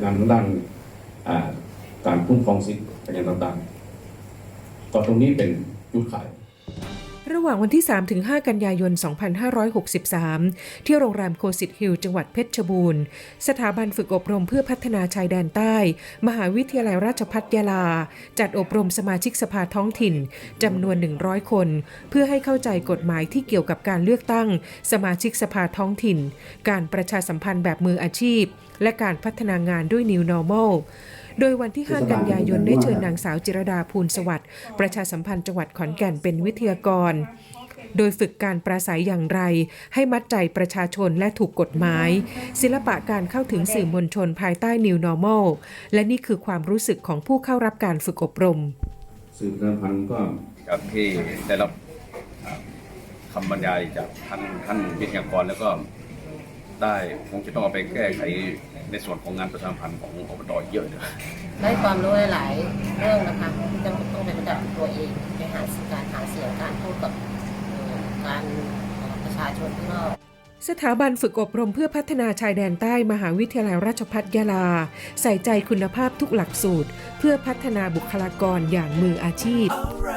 งานทางด้านการคุ้มครองสิทธิ์อะไรต่างๆก็ตรงนี้เป็นจุดขาย ระหว่างวันที่ 3-5 กันยายน 2563 ที่โรงแรมโคสิตฮิลล์จังหวัดเพชรบูรณ์ สถาบันฝึกอบรมเพื่อพัฒนาชายแดนใต้ มหาวิทยาลัยราชภัฏยาลา จัดอบรมสมาชิกสภาท้องถิ่นจำนวน 100 คน เพื่อให้เข้าใจกฎหมายที่เกี่ยวกับการเลือกตั้ง สมาชิกสภาท้องถิ่น การประชาสัมพันธ์แบบมืออาชีพ และการพัฒนางานด้วย New Normal โดยวันที่ 5 กันยายนได้เชิญนางสาวจิรดาภูลสวัสดิ์ประชาสัมพันธ์จังหวัดขอนแก่นเป็นวิทยากร โดยฝึกการปราศัยอย่างไร ให้มัดใจประชาชนและถูกกฎหมาย ศิลปะการเข้าถึงสื่อมวลชนภายใต้ New Normal และนี่คือความรู้สึกของผู้เข้ารับการฝึกอบรม สื่อประชาสัมพันธ์ก็ครับที่ได้รับคำบรรยายจากท่านท่านวิทยากรแล้วก็ ได้คงจะต้องเอาไปแก้ไขในส่วนของงานประชาสัมพันธ์ของอบตเยอะเลย ได้ความรู้หลายๆเรื่องนะคะที่ต้องต้องเป็นระดับตัวเองในหาการหาเสียงการพูดกับเอ่อการเอ่อประชาชนข้างนอก สถาบันฝึกอบรมเพื่อพัฒนาชายแดนใต้มหาวิทยาลัยราชภัฏยาลา ใส่ใจคุณภาพทุกหลักสูตร เพื่อพัฒนาบุคลากรอย่างมืออาชีพ Alright.